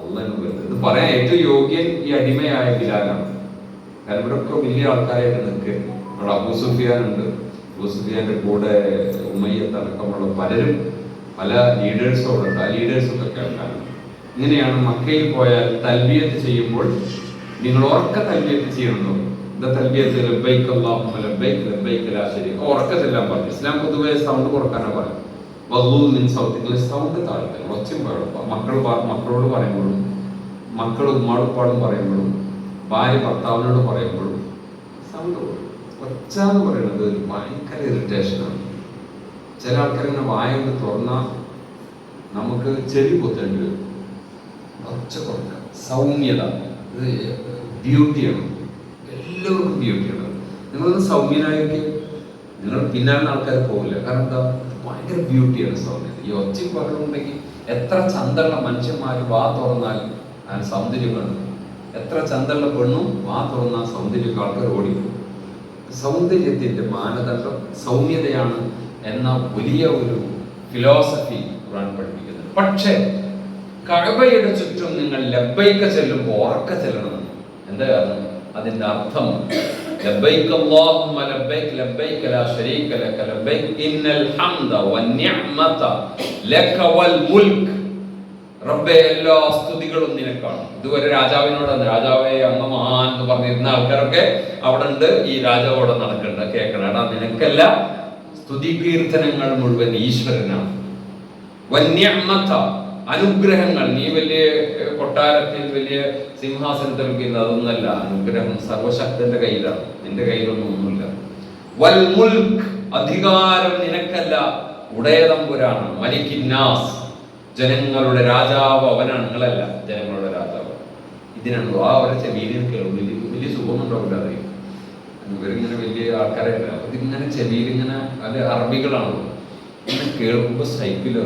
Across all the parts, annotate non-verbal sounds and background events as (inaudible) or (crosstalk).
അള്ളാഹ് വെറുതെ ഇത് പറയാൻ ഏറ്റവും യോഗ്യൻ ഈ അടിമയായ ബിലാലാണ്. കാരണം ഇവരൊക്കെ വലിയ ആൾക്കാരായിട്ട് നിൽക്കുക ഇവിടെ അബൂ സുഫിയാൻ ഉണ്ട്. അബൂ സുഫിയാന്റെ കൂടെ ഉമ്മയ്യത്ത് അടക്കമുള്ള പലരും പല ലീഡേഴ്സും അവിടെ ഉണ്ട്. ആ ലീഡേഴ്സൊക്കെ കേൾക്കാനും ഇങ്ങനെയാണ് മക്കയിൽ പോയാൽ തൽബിയത്ത് ചെയ്യുമ്പോൾ നിങ്ങൾ ഉറക്ക തൽബിയത്ത് ചെയ്യണമെന്നോ എന്താ തൽബിയത്ത്? ലബ്ബൈക്ക് അല്ലാഹുമ്മ ലബ്ബൈക്ക് ലബ്ബൈക്ക് ലാ ശരീക ഉറക്കത്തെല്ലാം പറഞ്ഞു ഇസ്ലാം പൊതുവെ സൗണ്ട് കൊടുക്കാനാണ് പറയുന്നത്. വധുവും നിൻ സൗത്തിങ്ങളെ സൗണ്ട് താഴ്ത്തൽ ഒച്ചയും പാടും മക്കൾ മക്കളോട് പറയുമ്പോഴും മക്കൾ ഉമ്മാടുപ്പാടും പറയുമ്പോഴും ഭാര്യ ഭർത്താവിനോട് പറയുമ്പോഴും സൗണ്ട് കൂടും ഒച്ച എന്ന് പറയുന്നത് ഒരു ഭയങ്കര ഇറിറ്റേഷനാണ് ചില ആൾക്കാരിങ്ങനെ വായ കൊണ്ട് തുറന്നാൽ നമുക്ക് ചെവി പൊത്തേണ്ടി വരും. ഒച്ച കുറക്കുക സൗമ്യത. ഇത് ബ്യൂട്ടിയാണ് എല്ലാവർക്കും ബ്യൂട്ടിയാണ് നിങ്ങളൊന്ന് സൗമ്യനായിരിക്കും നിങ്ങൾ പിന്നാലെ ആൾക്കാർ പോകില്ല കാരണം എന്താ? ഭയങ്കര ബ്യൂട്ടിയാണ് സൗന്ദര്യം ഈ ഒച്ചയും പറഞ്ഞിട്ടുണ്ടെങ്കിൽ എത്ര ചന്തള്ള മനുഷ്യന്മാർ വാ തുറന്നാൽ സൗന്ദര്യം കണ്ടു എത്ര ചന്തള്ള പെണ്ണും വാ തുറന്നാൽ സൗന്ദര്യം ആൾക്കാർ ഓടിക്കും. സൗന്ദര്യത്തിന്റെ മാനദണ്ഡം സൗമ്യതയാണ് എന്ന വലിയ ഒരു ഫിലോസഫി ഖുർആൻ പഠിപ്പിക്കുന്നത്. പക്ഷേ കഴവയുടെ ചുറ്റും നിങ്ങൾ ലബ്ബൈക്ക ചെല്ലുമ്പോൾ ഉറക്ക ചെല്ലണം എന്താ അതിന്റെ അർത്ഥം ലബ്ബൈക അല്ലാഹുമ്മ ലബ്ബൈക ലബ്ബൈക ലാ ശരീക ലക ലബ്ബൈക ഇന്നൽ ഹംദ വന്നിഅമത ലക വൽ മുൽക് റബ്ബെ എല്ലാ സ്തുതികളും നിനക്കാണ്. ഇതുവരെ രാജാവിനോടാണ് രാജാവേ അങ്ങ് മഹാൻ എന്ന് പറഞ്ഞിരുന്ന ആൾക്കാരൊക്കെ അവിടെ ഉണ്ട് ഈ രാജാവോടെ നടക്കണ്ട. കേൾക്കണം എടാ നിനക്കല്ല സ്തുതി കീർത്തനങ്ങൾ മുഴുവൻ ഈശ്വരനാണ്. വന്യമത്ത അനുഗ്രഹങ്ങൾ. നീ വലിയ കൊട്ടാരത്തിൽ വലിയ സിംഹാസനത്തിൽ ഇരിക്കുന്ന അതൊന്നല്ല. അനുഗ്രഹം സർവശക്തന്റെ കയ്യിലാണ്. നിന്റെ കയ്യിലൊന്നും ഒന്നുമില്ല. വൽ മുൽക്ക് അധികാരം നിനക്കല്ല. ഉടയതമ്പുരാണ് മലിക്കിന്നാസ് ജനങ്ങളുടെ രാജാവ് അവനാണ്. നിങ്ങളല്ല ജനങ്ങളുടെ രാജാവ്. ഇതിനാണ് ആ ഒരു ചെവിയിൽ വലിയ വലിയ സുഖമുണ്ടാവില്ല അറിയും ഇവരിങ്ങനെ വലിയ ആൾക്കാരല്ല ഇതിങ്ങനെ ചെവിയിൽ ഇങ്ങനെ അത് അറബികളാണല്ലോ. ഇങ്ങനെ കേൾക്കുമ്പോൾ സൈക്കിൾ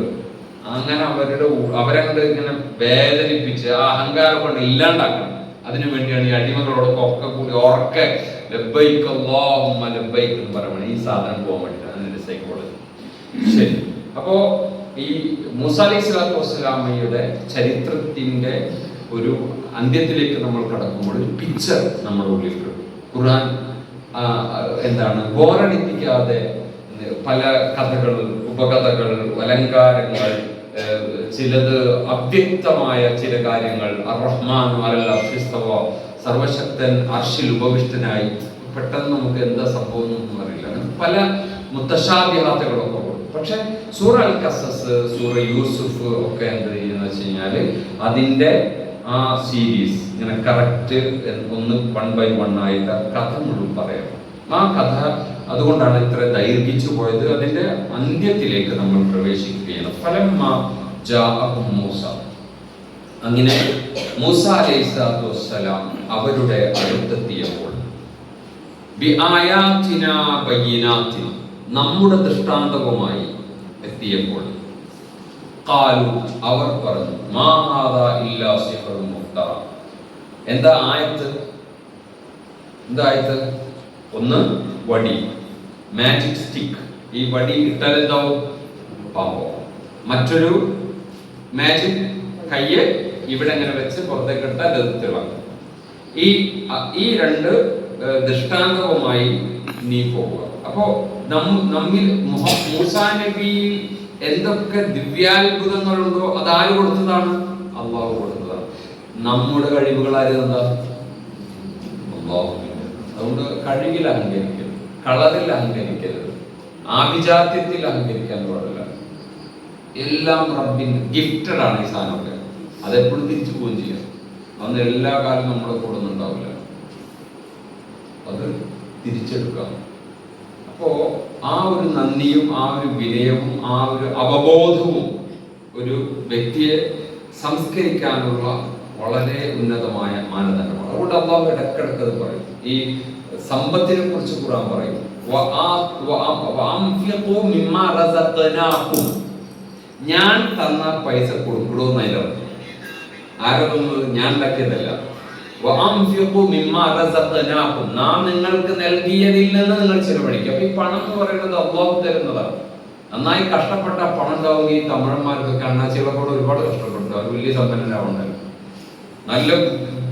അങ്ങനെ അവരുടെ അവരങ്ങനെ ഇങ്ങനെ വേദനിപ്പിച്ച് ആ അഹങ്കാരം കൊണ്ട് ഇല്ലാണ്ടാക്കണം. അതിനു വേണ്ടിയാണ് ഈ അടിമകളോടൊക്കെ ഒക്കെ കൂടി ഉറക്കെ ലബ്ബൈക്ക് അല്ലാഹുമ്മ ലബ്ബൈക്ക് എന്ന് പറയുന്നത്. ഈ സാധനം പോകാൻ അതിന്റെ സൈക്കോളജി ശരി. അപ്പോ ഈ മൂസ അലൈഹി സ്വലാത്തു വസ്സലാമയുടെ ചരിത്രത്തിന്റെ ഒരു അന്ത്യത്തിലേക്ക് നമ്മൾ കടക്കുമ്പോൾ ഒരു പിക്ചർ നമ്മുടെ ഉള്ളിൽ ഖുർആൻ എന്താണ്? ബോറടിപ്പിക്കാതെ പല കഥകൾ ഉപകഥകൾ അലങ്കാരങ്ങൾ ചിലത് അവ്യക്തമായ ചില കാര്യങ്ങൾ അലൽ അർഷിസ്തവ സർവശക്തൻ അർഷിൽ ഉപവിഷ്ടനായി. പെട്ടെന്ന് നമുക്ക് എന്താ സംഭവം അറിയില്ല. പല മുത്തശാബിഹാത്തുകളൊക്കെ ഉണ്ട് പക്ഷെ സൂറ അൽ കസസ് സൂറ യൂസുഫ് ഒക്കെ എന്ത് ചെയ്യുന്ന വെച്ച് കഴിഞ്ഞാൽ അതിന്റെ ആ സീരീസ് ഇങ്ങനെ കറക്റ്റ് ഒന്ന് വൺ ബൈ വൺ ആയിട്ട് കഥ മുഴുവൻ പറയാം. ആ കഥ അതുകൊണ്ടാണ് ഇത്ര ദൈർഘിച്ചു പോയത്. അതിന്റെ അന്ത്യത്തിലേക്ക് നമ്മൾ പ്രവേശിക്കുകയാണ്. ഫലം മൂസ. അങ്ങനെ മൂസ അലൈഹി സ്വലാത്തു വസ്സലാം അവരുടെ അടുത്തെത്തിയപ്പോൾ നമ്മുടെ ദൃഷ്ടാന്തവുമായി എത്തിയപ്പോൾ ഖാലു അവർ പറഞ്ഞു എന്താ ആയത്ത്? എന്താ ആയത്ത്? ഒന്ന് വടി. Magic stick. ഈ വടി ഇട്ടാൽ എന്താവും? പാമ്പോ മറ്റൊരു മാജിക് കയ്യ് ഇവിടെ ഇങ്ങനെ വെച്ച് പുറത്തേക്ക് എടുത്താൽ തിളങ്ങും ഈ ഈ രണ്ട് ദൃഷ്ടാന്തവുമായി നീ പോവുക. അപ്പോ നമ്മിൽ മൂസാ എന്തൊക്കെ ദിവ്യാത്ഭുതങ്ങളുണ്ടോ അത് ആര് കൊടുത്തതാണ്? അള്ളാഹു കൊടുത്തതാണ്. നമ്മുടെ കഴിവുകൾ ആര് അള്ളാഹു അതുകൊണ്ട് കഴിവിൽ അഹങ്കരിക്കരുത്. കളറിൽ അഹങ്കരിക്കരുത്. ആഭിജാത്യത്തിൽ അഹങ്കരിക്കാൻ പാടില്ല. എല്ലാം റബ്ബിൻ ഗിഫ്റ്റഡ് ആണ് ഈ സാധനമൊക്കെ. അതെപ്പോഴും തിരിച്ചു പോവുകയും ചെയ്യാം. അന്ന് എല്ലാ കാലവും നമ്മുടെ കൂടെ ഒന്നും ഉണ്ടാവില്ല. അത് തിരിച്ചെടുക്കാം. അപ്പോ ആ ഒരു നന്ദിയും ആ ഒരു വിനയവും ആ ഒരു അവബോധവും ഒരു വ്യക്തിയെ സംസ്കരിക്കാനുള്ള വളരെ ഉന്നതമായ മാനദണ്ഡമാണ്. അതുകൊണ്ട് അള്ളാഹു ഇടക്കിടക്ക് അത് പറയും. ഈ സമ്പത്തിനെ കുറിച്ച് ഖുർആൻ പറയും. ഞാൻ തന്ന പൈസ കൊടുക്കണമെന്ന് അതിന്റെ അർത്ഥം ആരോ ഞാൻ ഉണ്ടാക്കിയതല്ല. നാം നിങ്ങൾക്ക് നൽകിയതിൽ നിന്ന് നിങ്ങൾ ചിലവഴിക്കുക അപ്പൊ ഈ പണം എന്ന് പറയുന്നത് അള്ളാഹു തരുന്നതാണ്. നന്നായി കഷ്ടപ്പെട്ട പണം ഉണ്ടാവും ഈ തമിഴന്മാർക്ക് കണ്ണാച്ചികളെ കൂടെ ഒരുപാട് കഷ്ടപ്പെട്ടു അവർ വലിയ സമ്പന്നരാവുണ്ടല്ലോ. നല്ല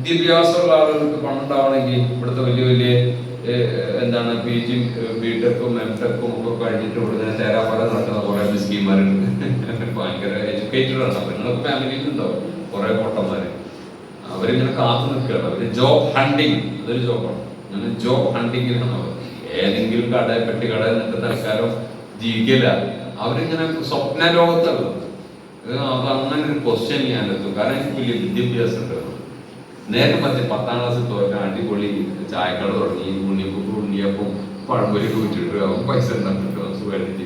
വിദ്യാഭ്യാസമുള്ള ആളുകൾക്ക് പണം ഉണ്ടാവണമെങ്കിൽ ഇവിടുത്തെ വലിയ വലിയ എന്താണ് പി ജി ബി ടെക്കും എം ടെക്കും ഒക്കെ കഴിഞ്ഞിട്ട് ഉടനെ തേരാപ്പാല നടക്കുന്ന കുറെ മിസ്കീമാരുണ്ട് ഭയങ്കര എഡ്യൂക്കേറ്റഡ് ആണ്. അപ്പൊ നിങ്ങളൊക്കെ ഫാമിലിയിൽ ഉണ്ടാവും. കുറെ പൊട്ടന്മാര്. അവരിങ്ങനെ കാത്തു നിൽക്കുകയാണ്. അവർ ജോബ് ഹണ്ടിങ് അതൊരു ജോബാണ് അങ്ങനെ ജോബ് ഹണ്ടിങ്ങിലാണ് അവർ ഏതെങ്കിലും കട പെട്ടി കട എന്നിട്ട് തൽക്കാലം ജീവിക്കില്ല. അവരിങ്ങനെ സ്വപ്ന ലോകത്തുള്ളൂ അത് അങ്ങനെ ഒരു ക്വസ്റ്റ്യൻ ഞാൻ എത്തും കാരണം എനിക്ക് വലിയ വിദ്യാഭ്യാസം ഉണ്ട് നേരെ മറ്റേ പത്താം ക്ലാസ് തോറ്റ അടിപൊളി ചായക്കട തുടങ്ങി ഉണ്ണിയപ്പം ഉണ്ണിയപ്പം പഴംപൊരി കൂറ്റിട്ട് അവൻ പൈസ ഉണ്ടാക്കിട്ട് സുഖമായിട്ട്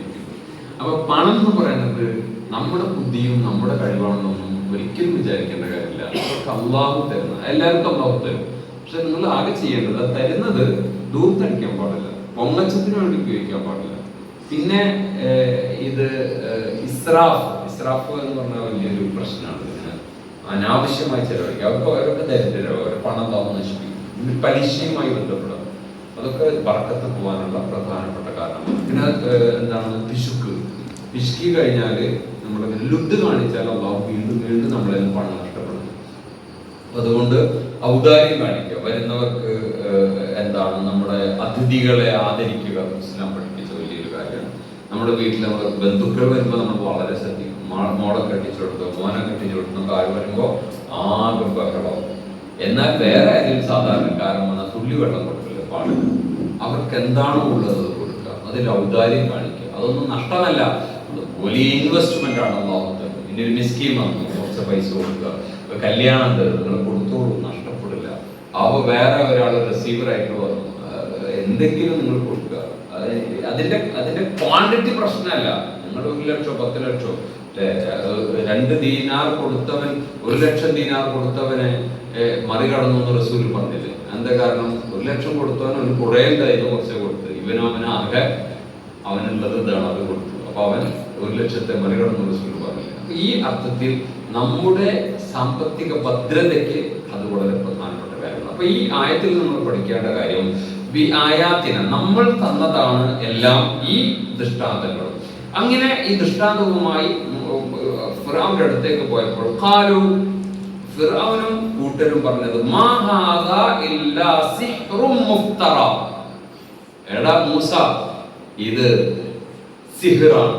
അപ്പൊ പണം എന്ന് പറയുന്നത് നമ്മുടെ ബുദ്ധിയും നമ്മുടെ കഴിവാണെന്നൊന്നും ഒരിക്കലും വിചാരിക്കേണ്ട കാര്യമില്ല. അതൊക്കെ അള്ളാഹു തരുന്ന എല്ലാവർക്കും അള്ളാഹു തരും. പക്ഷെ നിങ്ങൾ ആകെ ചെയ്യേണ്ടത് തരുന്നത് ദൂരത്തടിക്കാൻ പാടില്ല. പൊങ്ങച്ചത്തിന് വേണ്ടി ഉപയോഗിക്കാൻ പാടില്ല. പിന്നെ ഇത് ഇസ്രാഫ് ഇസ്രാഫ് എന്ന് പറഞ്ഞാൽ വലിയൊരു പ്രശ്നമാണ്. അനാവശ്യമായി ചെലവഴിക്കുക അവർക്ക് അവരൊക്കെ ദരിദ്രരോ പണം തന്നു നശിപ്പിക്കും പലിശയുമായി ബന്ധപ്പെടും അതൊക്കെ വർക്കത്ത് പോകാനുള്ള പ്രധാനപ്പെട്ട കാരണമാണ്. പിന്നെ എന്താണ് പിശുക്ക്? പിശുക്കി കഴിഞ്ഞാൽ നമ്മൾ ലുദ്ധ കാണിച്ചാൽ അള്ളാഹു വീണ്ടും വീണ്ടും നമ്മളെ പണം നഷ്ടപ്പെടുന്നു അതുകൊണ്ട് ഔദാര്യം കാണിക്കുക. വരുന്നവർക്ക് എന്താണ് നമ്മുടെ അതിഥികളെ ആദരിക്കുക. ഇസ്ലാം പഠിപ്പിച്ച വലിയൊരു കാര്യമാണ്. നമ്മുടെ വീട്ടിൽ നമ്മൾ ബന്ധുക്കൾ വരുമ്പോൾ നമ്മൾ വളരെ ശ്രദ്ധിക്കും മോളെ കെട്ടിച്ചു കൊടുത്തോ മോനെ കെട്ടിച്ചു കൊടുത്തോ കാര്യം വരുമ്പോ ആകെ ബഹളവും എന്നാൽ വേറെ ഏതെങ്കിലും സാധാരണക്കാരൻ വന്നാൽ തുള്ളി വെള്ളം കൊടുക്കില്ല പാടില്ല. അവർക്ക് എന്താണോ ഉള്ളത് കൊടുക്കുക? അതിൽ ഔദാര്യം കാണിക്കുക. അതൊന്നും നഷ്ടമല്ല. വലിയ ഇൻവെസ്റ്റ്മെന്റ് ആണ് ലോകത്ത്. ഇതിന്റെ ഒരു മിസ്കീം വന്നു. കുറച്ച് പൈസ കൊടുക്കുക. ഇപ്പൊ കല്യാണം നിങ്ങൾ കൊടുത്തോളൂ. നഷ്ടപ്പെടില്ല. അവ വേറെ ഒരാൾ റിസീവർ ആയിട്ട് വന്നു. എന്തെങ്കിലും നിങ്ങൾ കൊടുക്കുക. അതിന്റെ അതിന്റെ ക്വാണ്ടിറ്റി പ്രശ്നമല്ല. ഒരു ലക്ഷോ പത്ത് ലക്ഷം. രണ്ട് ദീനാർ കൊടുത്തവൻ ഒരു ലക്ഷം ദീനാർ കൊടുത്തവനെ മറികടന്നു എന്ന് റസൂൽ പറഞ്ഞില്ലേ. എന്താ കാരണം? ഒരു ലക്ഷം കൊടുത്തവൻ ഒരു കുറേ ഉണ്ടായിരുന്നു കുറച്ച് കൊടുത്ത്. ഇവനും അവന് അവനുള്ളത് അത് കൊടുത്തു. അപ്പൊ അവൻ ഒരു ലക്ഷത്തെ മറികടന്നു റസൂൽ പറഞ്ഞില്ല. ഈ അർത്ഥത്തിൽ നമ്മുടെ സാമ്പത്തിക ഭദ്രതയ്ക്ക് അത് വളരെ പ്രധാനപ്പെട്ട കാര്യമാണ്. അപ്പൊ ഈ ആയത്തിൽ നമ്മൾ പഠിക്കേണ്ട കാര്യം ആയാത്തിന നമ്മൾ തന്നതാണ് എല്ലാം ഈ ദൃഷ്ടാന്തങ്ങളും. അങ്ങനെ ഈ ദൃഷ്ടാന്തവുമായി ഫിറാവിന്റെ അടുത്തേക്ക് പോയപ്പോൾ കാലു ഫിറാവിനും കൂട്ടരും പറഞ്ഞത് എടാ മൂസ ഇത് സിഹിറാണ്.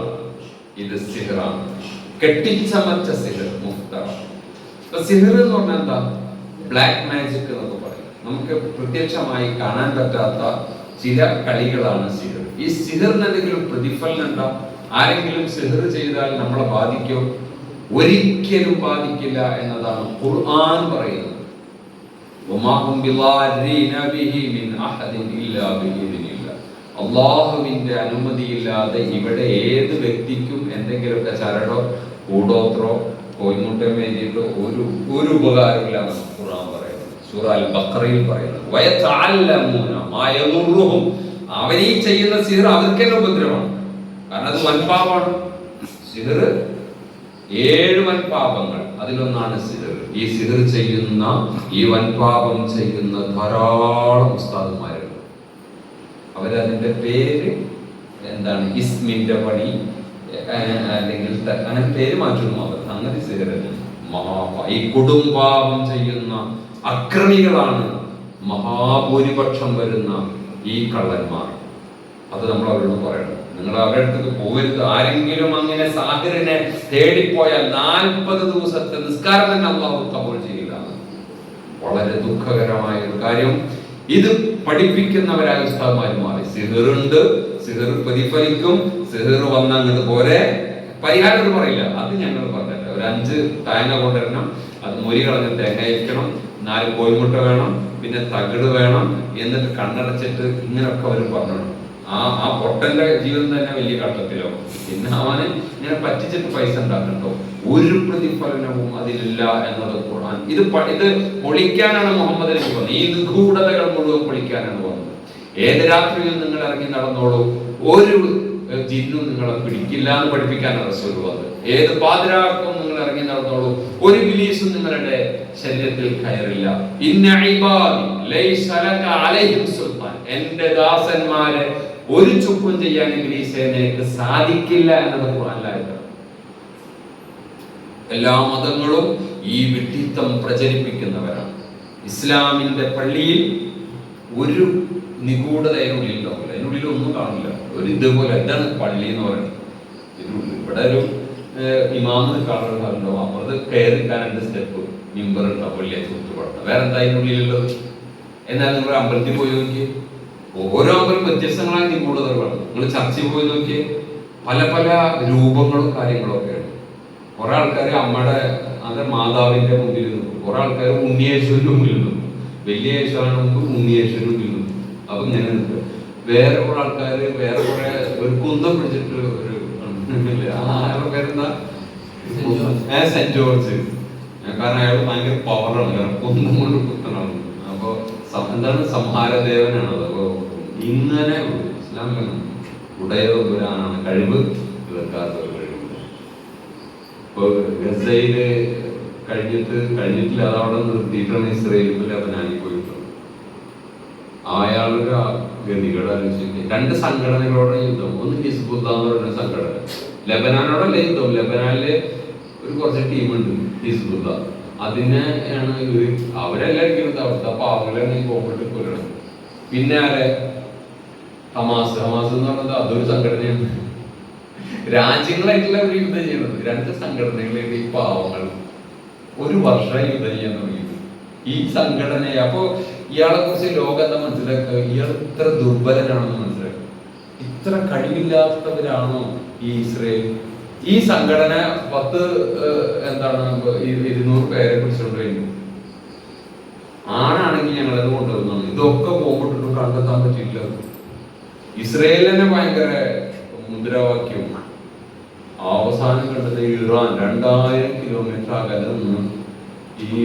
ഇത് സിഹിറാണ്. കെട്ടിച്ചമച്ച സിഹിർ മുഫ്തറ. സിഹിർ എന്ന് പറഞ്ഞാൽ എന്താ? ബ്ലാക്ക് മാജിക് എന്നൊക്കെ പറയും. നമുക്ക് പ്രത്യക്ഷമായി കാണാൻ പറ്റാത്ത ചില കളികളാണ് സിഹിർ. ഈ സിഹിറിന് എന്തെങ്കിലും പ്രതിഫലനം ഉണ്ടാ? ആരെങ്കിലും സിഹർ ചെയ്താൽ നമ്മളെ ബാധിക്കും. ഒരിക്കലും ബാധിക്കില്ല എന്നതാണ് ഖുർആൻ പറയുന്നത്. അള്ളാഹുവിന്റെ അനുമതിയില്ലാതെ ഇവിടെ ഏത് വ്യക്തിക്കും എന്തെങ്കിലുമൊക്കെ ചരടോ കൂടോത്രോ കോയിമുട്ടം വേണ്ടിയിട്ട് ഒരു ഒരു ഉപകാരമില്ല ഖുർആൻ പറയുന്നത്. സൂറ അൽ ബക്രയിൽ പറയുന്നത് വയത്താലൂന ചെയ്യുന്ന സിഹർ അവർക്കെല്ലാം ഉപദ്രവമാണ്. കാരണം അത് വൻപാപമാണ്. സിഹർ ഏഴ് വൻപാപങ്ങൾ. അതിലൊന്നാണ് സിഹർ. ഈ സിഹർ ചെയ്യുന്ന ഈ വൻപാപം ചെയ്യുന്ന ധാരാളം ഉസ്താദുമാരുണ്ട്. അവരതിന്റെ പേര് എന്താണ്? ഇസ്മിന്റെ പണി അല്ലെങ്കിൽ അങ്ങനെ പേര് മാറ്റുന്നു അവർ. അങ്ങനെ സിഹരല്ല മഹാപാ ഈ കൊടുംപാപം ചെയ്യുന്ന അക്രമികളാണ് മഹാഭൂരിപക്ഷം വരുന്ന ഈ കള്ളന്മാർ. അത് നമ്മൾ അവരോട് പറയണം. നിങ്ങൾ അവരുടെ അടുത്തേക്ക് പോകരുത്. ആരെങ്കിലും അങ്ങനെ സാഹിറിനെ തേടിപ്പോയാൽ നാൽപ്പത് ദിവസത്തെ നിസ്കാരം തന്നെ അള്ളാഹു കബൂൾ ചെയ്യില്ല. വളരെ ദുഃഖകരമായ ഒരു കാര്യം. ഇത് പഠിപ്പിക്കുന്നവരായ ഉസ്താദ്മാർ മാറി. സിഹിറുണ്ട് സിഹിർ പ്രതിഫലിക്കും സിഹിർ വന്ന അങ്ങോട്ട് പോലെ പരിഹാരം പറയില്ല. അത് ഞങ്ങൾ പറഞ്ഞില്ല. ഒരു അഞ്ച് തേങ്ങ കൊണ്ടുവരണം അത് മുരി കളഞ്ഞ് തേങ്ങ അയക്കണം നാല് കോഴിമുട്ട വേണം പിന്നെ തകിട് വേണം എന്നിട്ട് കണ്ണടച്ചിട്ട് ഇങ്ങനെയൊക്കെ അവർ പറഞ്ഞു ആ ആ പൊട്ടന്റെ ജീവിതം തന്നെ വലിയ കട്ടത്തിലോ പിന്നെ അവന് ഇങ്ങനെ പറ്റിച്ചിട്ട് പൈസ ഉണ്ടാക്കണ്ടോ? ഒരു പ്രതിഫലനവും അതിലില്ല എന്നത് ഖുർആൻ. ഇത് ഇത് പൊളിക്കാനാണ് മുഹമ്മദ് നബി വന്നത്. ഈ നിഗൂഢതകൾ മുഴുവൻ പൊളിക്കാനാണ് വന്നത്. ഏത് രാത്രിയിൽ നിങ്ങൾ ഇറങ്ങി നടന്നോളൂ ഒരു ജിന്നും നിങ്ങളെ പിടിക്കില്ല എന്ന് പഠിപ്പിക്കാനാണ് റസൂൽ വന്നത്. ഏത് പാതിരാക്കും നിങ്ങൾ ഇറങ്ങി നടന്നോളൂ ഒരു ബിലീസും നിങ്ങളുടെ ശരീരത്തിൽ കയറില്ല. ഇന്ന സുൽത്താൻ. എന്റെ ദാസന്മാരെ ഒരു ചുക്കും ചെയ്യാൻ ഇംഗ്ലീഷ് നിനക്ക് സാധിക്കില്ല എന്നത് ഖുർആനിലായിട്ട്. എല്ലാ മതങ്ങളും ഈ വിഡ്ഢിത്തം പ്രചരിപ്പിക്കുന്നവരാണ്. ഇസ്ലാമിന്റെ പള്ളിയിൽ ഒരു നിഗൂഢത അതിനുള്ളിൽ ഉണ്ടാവില്ല അതിനുള്ളിൽ ഒന്നും കാണില്ല. ഒരു ഇതുപോലെ എന്താണ് പള്ളി എന്ന് പറയുന്നത്? ഇവിടെ ഒരു ഇമാമ് കാണുന്നുണ്ടാവും അപ്പുറത്ത് കയറി നിൽക്കാൻ സ്റ്റെപ്പ് മിമ്പർ ഉണ്ടാവും പള്ളിയെ ചുറ്റുപാടുന്നത് വേറെ എന്താ അതിനുള്ളിലുള്ളത് എന്നാൽ നിങ്ങൾ അമ്പലത്തിൽ പോയി നോക്കിയേ. ഓരോ വ്യത്യസ്തങ്ങളായി നിഗൂഢതകളാണ് നിങ്ങൾ ചർച്ചയിൽ പോയി നോക്കിയേ പല പല രൂപങ്ങളും കാര്യങ്ങളും ഉണ്ട്. കുറെ ആൾക്കാർ അമ്മയുടെ അത് മാതാവിന്റെ മുമ്പിൽ നിന്നു. കുറെ ആൾക്കാർ ഉണ്ണിയേശ്വരന്റെ മുമ്പിൽ നിന്നു. വലിയ യേശുവാണ് മുമ്പ് ഉണ്ണിയേശ്വരന്റെ മുമ്പിൽ നിന്നു. അപ്പൊ ഇങ്ങനെ നിൽക്കുക വേറെ കുറെ ആൾക്കാർ വേറെ കുറെ ഒരു കുന്തം പിടിച്ചിട്ട് ഒരു സെന്റ് ജോർജ്. കാരണം അയാൾ ഭയങ്കര പവറാണ് കാരണം കുന്തം കൊണ്ട് കുത്തനാണ് അപ്പൊ സം- എന്താണ് സംഹാരദേവനാണ്. അപ്പൊ ഇങ്ങനെ ഇസ്ലാമിൽ ഉടയവരാനാണ് കഴിവ് തീർക്കാത്ത ഒരു കഴിവുണ്ട് ഗസയിൽ കഴിഞ്ഞിട്ട് കഴിഞ്ഞിട്ടില്ല അതവിടെ നിർത്തിയിട്ടാണ് ഇസ്രയേലിൽ ലബനാനിൽ പോയിട്ടുള്ളത് അയാളുടെ ഗതികേട് ആലോചിച്ച് രണ്ട് സംഘടനകളോടെ യുദ്ധം. ഒന്ന് ഹിസ്ബുദ്ധ പറയുന്ന സംഘടന. ലബനാനോടല്ല യുദ്ധം? ലബനാനിൽ ഒരു കുറച്ച് ടീമുണ്ട് ഹിസ്ബുദ്ധ അതിനെ ആണ് അവരെല്ലാം ഇരിക്കുന്നത് അവിടുത്തെ പാവങ്ങളാണ് ഈ ബോംബിട്ട് കൊല്ലണം. പിന്നെ ആരെ ഹമാസ് ഹമാസ് എന്ന് പറഞ്ഞത് അതൊരു സംഘടനയാണ്. രാജ്യങ്ങളായിട്ടുള്ള ഒരു യുദ്ധം ചെയ്യുന്നത്. രണ്ട് സംഘടനകളായിട്ട് ഈ പാവങ്ങൾ ഒരു വർഷം യുദ്ധം ചെയ്യാൻ തുടങ്ങിയത് ഈ സംഘടനയെ അപ്പോ ഇയാളെ കുറിച്ച് ലോകത്തെ മനസ്സിലാക്കുക? ഇയാൾ ഇത്ര ദുർബലനാണെന്ന് മനസ്സിലാക്കുക. ഇത്ര കഴിവില്ലാത്തവരാണോ ഈ ഇസ്രയേൽ? ഈ സംഘടന പത്ത് എന്താണ് ഇരുന്നൂറ് പേരെ പിടിച്ചുകൊണ്ട് കഴിഞ്ഞു ആണാണെങ്കിൽ ഞങ്ങൾ അത് കൊണ്ടുവന്നാണ് ഇതൊക്കെ പോകുമ്പോട്ടും കണ്ടെത്താൻ പറ്റില്ല ഇസ്രയേൽ തന്നെ ഭയങ്കര മുദ്രാവാക്യവും അവസാനം കണ്ടത് ഇറാൻ രണ്ടായിരം കിലോമീറ്റർ അകലെ നിന്ന് ഈ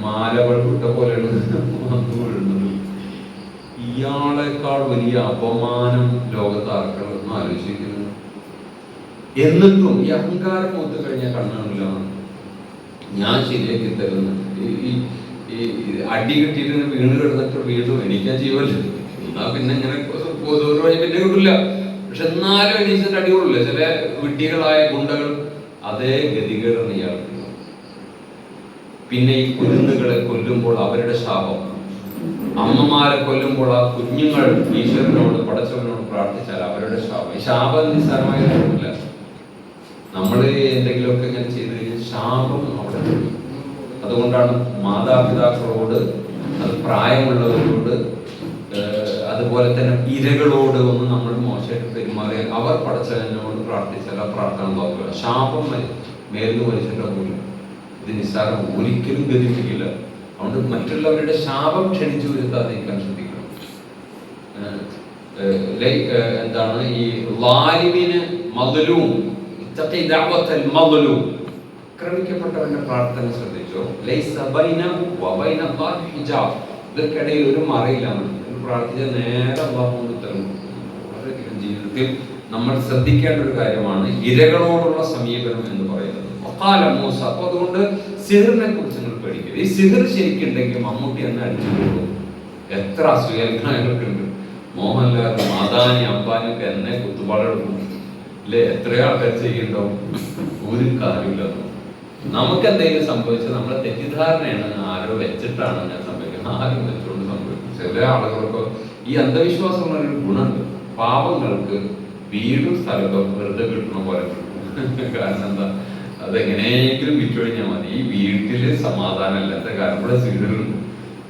മാലകൾ വിട്ട പോലെയാണ് ഇയാളെക്കാൾ വലിയ അപമാനം ലോകത്ത് ആർക്കണമെന്ന് ആലോചിക്കുന്നത് എന്നിട്ടും ഈ അഹങ്കാരം മൂത്ത് കഴിഞ്ഞാൽ കണ്ണാണില്ല. ഞാൻ ശരിയാക്കി തരുന്നു. ഈ- അടി കിട്ടിയിട്ട് വീണ് കിടന്നിട്ട് വീണ്ടും എനിക്കാ ജീവല്ല എന്നാ പിന്നെ ഇങ്ങനെ പൊതുവായി പിന്നെ കിട്ടില്ല പക്ഷെ എന്നാലും എണീച്ചിട്ട് അടി ചില വിഡ്ഢികളായ ഗുണ്ടകൾ അതേ ഗതികേടാണ് ഇയാൾക്ക് പിന്നെ ഈ കുരുന്നുകളെ കൊല്ലുമ്പോൾ അവരുടെ ശാപം. അമ്മമാരെ കൊല്ലുമ്പോൾ ആ കുഞ്ഞുങ്ങൾ ഈശ്വരനോട് പടച്ചവനോട് പ്രാർത്ഥിച്ചാൽ അവരുടെ ശാപം. ഈ ശാപം നിസ്സാരമായ കാര്യമില്ല. നമ്മൾ എന്തെങ്കിലുമൊക്കെ ഇങ്ങനെ ചെയ്ത് കഴിഞ്ഞാൽ ശാപം അവിടെ അതുകൊണ്ടാണ് മാതാപിതാക്കളോട് അത് പ്രായമുള്ളവരോട് അതുപോലെ തന്നെ ഇരകളോട് ഒന്നും നമ്മൾ മോശമായിട്ട് പെരുമാറിയാൽ അവർ പടച്ചവനോട് പ്രാർത്ഥിച്ചാൽ പ്രാർത്ഥന നോക്കുക ശാപം മരി- മനുഷ്യരുടെ വലിച്ചിട്ടുണ്ടാവില്ല ഇത് നിസ്സാരം ഒരിക്കലും ഗതിപ്പിക്കില്ല അതുകൊണ്ട് മറ്റുള്ളവരുടെ ശാപം ക്ഷണിച്ചു വരുത്താതിരിക്കാൻ ശ്രദ്ധിക്കണം. ഏഹ്, ഏഹ്, ലൈ- എന്താണ് ഈ ലാലിമിന് മതലും ക്രമിക്കപ്പെട്ടവന്റെ പ്രാർത്ഥന ശ്രദ്ധിച്ചോ? ലൈസ ബൈനഹു വബൈന ഹിജാബ്. ഇതൊക്കെയിടയിൽ ഒരു മറയിലാണ് പ്രാർത്ഥിച്ച നേരെ അള്ളാഹുവിന് ഉത്തരം കൊടുക്കും. ജീവിതത്തിൽ നമ്മൾ ശ്രദ്ധിക്കേണ്ട ഒരു കാര്യമാണ് ഇരകളോടുള്ള സമീപനം എന്ന് പറയുന്നത്. മൂസ. അപ്പൊ അതുകൊണ്ട് സിഹിറിനെ കുറിച്ച് നിങ്ങൾ പേടിക്കരുത്. ഈ സിഹിർ ശരിക്കുണ്ടെങ്കിൽ മമ്മൂട്ടി എന്നെ അടിച്ചു പോകും എത്ര അസൂയങ്ങളുണ്ട് മോഹൻലാൽ മാതാനി അംബാനി ഒക്കെ എന്നെ കുത്തുപാടെടുക്കും. അല്ലേ എത്രയോ ആൾക്കാർ ഒരു കാര്യമില്ല നമുക്ക് എന്തെങ്കിലും സംഭവിച്ചാൽ നമ്മുടെ തെറ്റിദ്ധാരണയാണ്. ആരോ വെച്ചിട്ടാണ് ഞാൻ സംഭവിക്കുന്നത്. ആരും വെച്ചുകൊണ്ട് സംഭവിക്കും ചില ആളുകൾക്ക് ഈ അന്ധവിശ്വാസം ഒരു ഗുണമുണ്ട്. പാവങ്ങൾക്ക് വീടും സ്ഥലത്തും വെറുതെ കിട്ടണ പോലെ (laughs) കാരണം എന്താ? അതെങ്ങനെയെങ്കിലും വിറ്റൊഴിഞ്ഞാൽ മതി. ഈ വീട്ടിൽ സമാധാനം എന്താ കാരണം ഇവിടെ സീഡുകളുണ്ട്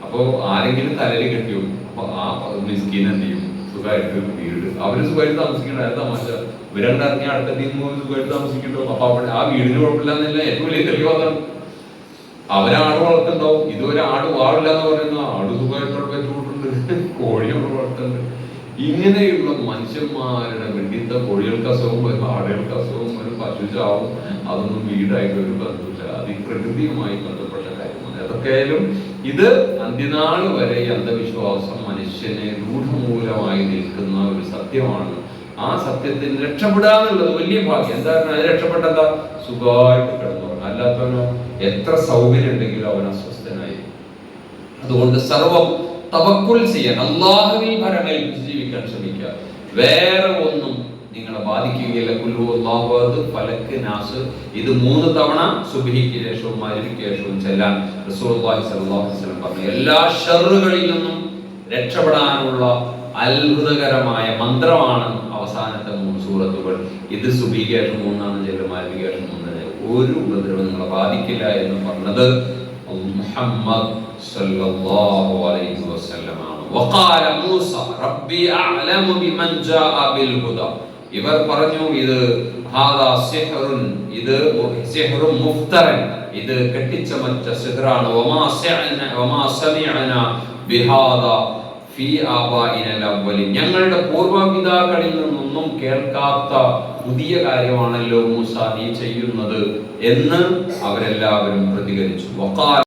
അപ്പോ ആരെങ്കിലും തലയിൽ കെട്ടിയോ അപ്പൊ ആ മിസ്കീൻ എന്ത് ചെയ്യും? സുഖമായിട്ട് വീട്. അവർ സുഖമായിട്ട് താമസിക്കണ്ട. അത് തമാശ. ഇവരണ്ടറിഞ്ഞ അടുത്ത ടീം സുഖമായിട്ട് താമസിക്കണ്ടോ അപ്പൊ അവിടെ ആ വീടിന് കുഴപ്പമില്ല എന്നല്ല ഏറ്റവും വലിയ തെളിവാദം അവരാട് വളർത്തുണ്ടാവും ഇതുവരെ ആട് വാടില്ല എന്ന് പറയുന്ന ആട് സുഖമായിട്ട് പറ്റുന്നുണ്ട് വളർത്തുന്നുണ്ട് ഇങ്ങനെയുള്ള മനുഷ്യന്മാരുടെ വെടിത്ത കോഴികൾക്ക് അസുഖം വരും ആടുകൾക്ക് അസുഖം വരും പശു ചാവും അതൊന്നും വീടായിട്ട് ഒരു ബന്ധമില്ല. അത് ഈ പ്രകൃതിയുമായി ബന്ധപ്പെട്ട കാര്യമാണ്. അതൊക്കെയായാലും ഇത് അന്ത്യനാൾ വരെ അന്ധവിശ്വാസം മനുഷ്യനെ രൂഢമൂലമായി നിൽക്കുന്ന ഒരു സത്യമാണ്. ആ സത്യത്തിൽ രക്ഷപ്പെടാന്നുള്ളത് വലിയ ഭാഗ്യം. എന്താ അത് രക്ഷപ്പെട്ടത് സുഖമായിട്ട് കിടന്നു അല്ലാത്തവനോ എത്ര സൗകര്യം ഉണ്ടെങ്കിലും അവൻ അസ്വസ്ഥനായി അതുകൊണ്ട് സർവം തവക്കുൽ ചെയ്യാൻ അള്ളാഹുവിൽ ഭരമേൽപ്പിച്ച് ജീവിക്കാൻ ശ്രമിക്കുക. വേറെ ഒന്നും നിങ്ങളെ ബാധിക്കുകയില്ല. അല്ലാഹു അഹദ് ഫലക്ക് നാസ്. ഇത് മൂന്ന് തവണ സുബിഹിക്ക് ശേഷവും മരുവിക്ക് ശേഷവും ചെല്ലാൻ അലൈഹി വസല്ലം പറഞ്ഞു. എല്ലാ ഷർറുകളിൽ നിന്നും രക്ഷപ്പെടാനുള്ള അത്ഭുതകരമായ മന്ത്രമാണ് അവസാനത്തെ മൂന്ന് സൂറത്തുകൾ. ഇത് സുബ്ഹിക്ക് ശേഷം മൂന്നാണ് ചെല്ലും മരുവിക്ക് ശേഷം മൂന്നാണ് ഒരു ഉപദ്രവം നിങ്ങളെ ബാധിക്കില്ല എന്ന് പറഞ്ഞത് മുഹമ്മദ് സല്ലല്ലാഹു അലൈഹി വസല്ലം ആണ് വഖാല മൂസ റബ്ബി അഅലമു ബിമൻ ജാഅ ബിൽ ഹുദ. ഇവർ പറഞ്ഞു ഇത് ഹാദാ സിഹ്റുൻ ഇത് സിഹ്റുൻ മുഫ്തറൻ ഇത് കെട്ടിച്ചമച്ച സിഹ്റാണ്. വമാ സഅന വമാ സമിഅന ബിഹാദാ ഫീ ആബാഇനൽ അവ്വലിൻ ഞങ്ങളുടെ പൂർവപിതാക്കളിൽ നിന്നൊന്നും കേൾക്കാത്ത പുതിയ കാര്യമാണല്ലോ മൂസ നീ ചെയ്യുന്നത് എന്ന് അവരെല്ലാവരും പ്രതികരിച്ചു. വഖാല